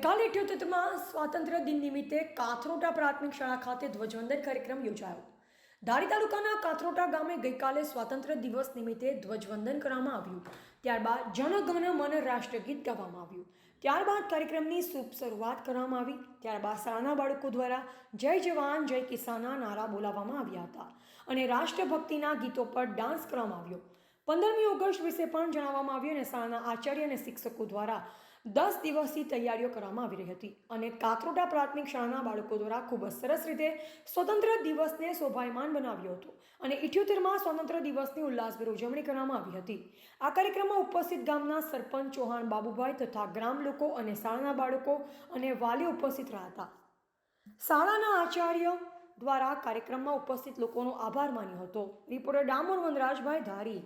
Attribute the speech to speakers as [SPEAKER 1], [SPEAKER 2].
[SPEAKER 1] ગઈકાલે ઇઠ્યોતેરમાં સ્વાતંત્ર્ય દિન નિમિત્તે કાથરોટા પ્રાથમિક શાળા ખાતે ધ્વજવંદન કાર્યક્રમ યોજાયો. ધારી તાલુકાના કાથરોટા ગામે ગઈકાલે સ્વાતંત્ર્ય દિવસ નિમિત્તે ધ્વજવંદન કરવામાં આવ્યું. ત્યારબાદ જનગણ મન રાષ્ટ્રગીત ગાવામાં આવ્યું. ત્યારબાદ કાર્યક્રમની શુભ શરૂઆત કરવામાં આવી. ત્યારબાદ શાળાના બાળકો દ્વારા જય જવાન, જય કિસાનના નારા બોલાવવામાં આવ્યા હતા અને રાષ્ટ્રભક્તિના ગીતો પર ડાન્સ કરવામાં આવ્યો. પંદરમી ઓગસ્ટ વિશે પણ જણાવવામાં આવ્યું અને શાળાના આચાર્ય અને શિક્ષકો દ્વારા દસ દિવસની તૈયારીઓ કરવામાં આવી રહી હતી અને કાકરોટા પ્રાથમિક શાળાના બાળકો દ્વારા ખૂબ જ સરસ રીતે સ્વતંત્ર દિવસને શોભાયમાન બનાવ્યો હતો અને ઇઠ્યોતેરમાં સ્વતંત્ર દિવસની ઉલ્લાસભેર ઉજવણી કરવામાં આવી હતી. આ કાર્યક્રમમાં ઉપસ્થિત ગામના સરપંચ ચૌહાણ બાબુભાઈ તથા ગ્રામ લોકો અને શાળાના બાળકો અને વાલી ઉપસ્થિત રહ્યા હતા. શાળાના આચાર્ય દ્વારા કાર્યક્રમમાં ઉપસ્થિત લોકોનો આભાર માન્યો હતો. રિપોર્ટર ડામોર વનરાજભાઈ ધારી.